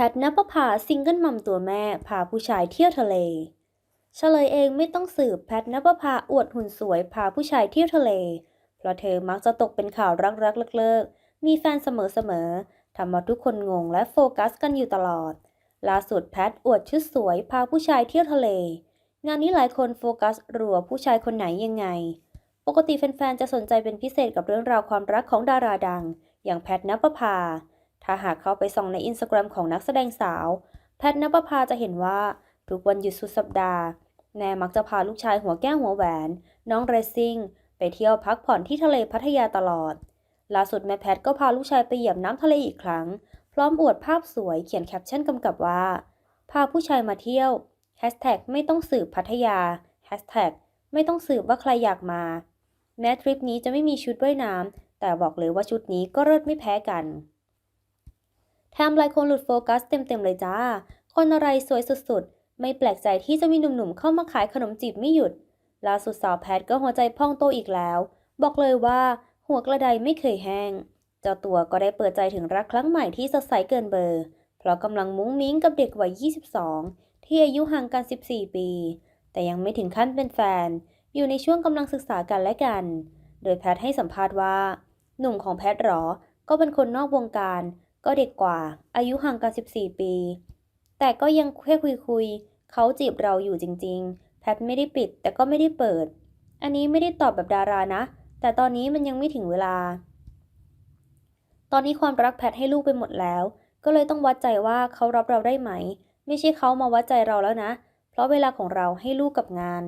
แพทนปภาซิงเกิลมัมตัวแม่ พาผู้ชายเที่ยวทะเล เฉลยเองไม่ต้องสืบแพทนปภาอวดหุ่นสวยพาผู้ชายเที่ยวทะเล เพราะเธอมักจะตกเป็นข่าวรักๆเลิกๆมีแฟนเสมอๆทำมาทุกคนงงและโฟกัสกันอยู่ตลอด ล่าสุดแพทอวดชุดสวยพาผู้ชายเที่ยวทะเล งานนี้หลายคนโฟกัสรัวผู้ชายคนไหนยังไง ปกติแฟนๆจะสนใจเป็นพิเศษกับเรื่องราวความรักของดาราดัง อย่างแพทนปภา ถ้าหากเข้าไปส่องในอินสตาแกรมของนักแสดงสาว แพทนปภาจะเห็นว่า ทุกวันหยุดสุดสัปดาห์ แม่มักจะพาลูกชายหัวแก้วหัวแหวน น้องเรซซิ่ง ไปเที่ยวพักผ่อนที่ทะเลพัทยาตลอด ล่าสุดแม่แพทก็พาลูกชายไปเหยียบน้ำทะเลอีกครั้ง พร้อมอวดภาพสวยเขียนแคปชั่นกำกับว่า พาผู้ชายมาเที่ยวแฮชแท็กไม่ต้องสืบพัทยาแฮชแท็กไม่ต้องสืบว่าใครอยากมา แม้ทริปนี้จะไม่มีชุดว่ายน้ำแต่บอกเลยว่าชุดนี้ก็เลิศไม่แพ้กัน แถมหลายคนหลุดโฟกัสเต็มๆเลยจ้า คนอะไรสวยสุดๆ ไม่แปลกใจที่จะมีหนุ่มๆเข้ามาขายขนมจีบไม่หยุด ล่าสุดสาวแพทก็หัวใจพองโตอีกแล้ว บอกเลยว่า หัวกระไดไม่เคยแห้ง เจ้าตัวก็ได้เปิดใจถึงรักครั้งใหม่ที่สดใสเกินเบอร์ เพราะกำลังมุ้งมิ้งกับเด็กวัย 22 ที่อายุห่างกัน 14 ปี แต่ยังไม่ถึงขั้นเป็นแฟน อยู่ในช่วงกำลังศึกษากันและกัน โดยแพทให้สัมภาษณ์ว่า หนุ่มของแพทหรอ ก็เป็นคนนอกวงการ ก็เด็กกว่า อายุห่างกัน 14 ปี แต่ก็ยังแค่คุยคุยๆเขาจีบเราอยู่จริง ๆ แพทไม่ได้ปิดแต่ก็ไม่ได้เปิด อันนี้ไม่ได้ตอบแบบดารานะ แต่ตอนนี้มันยังไม่ถึงเวลา ตอนนี้ความรักแพทให้ลูกไปหมดแล้ว ก็เลยต้องวัดใจว่าเขารับเราได้ไหม ไม่ใช่เขามาวัดใจเราแล้วนะ เพราะเวลาของเราให้ลูกกับงาน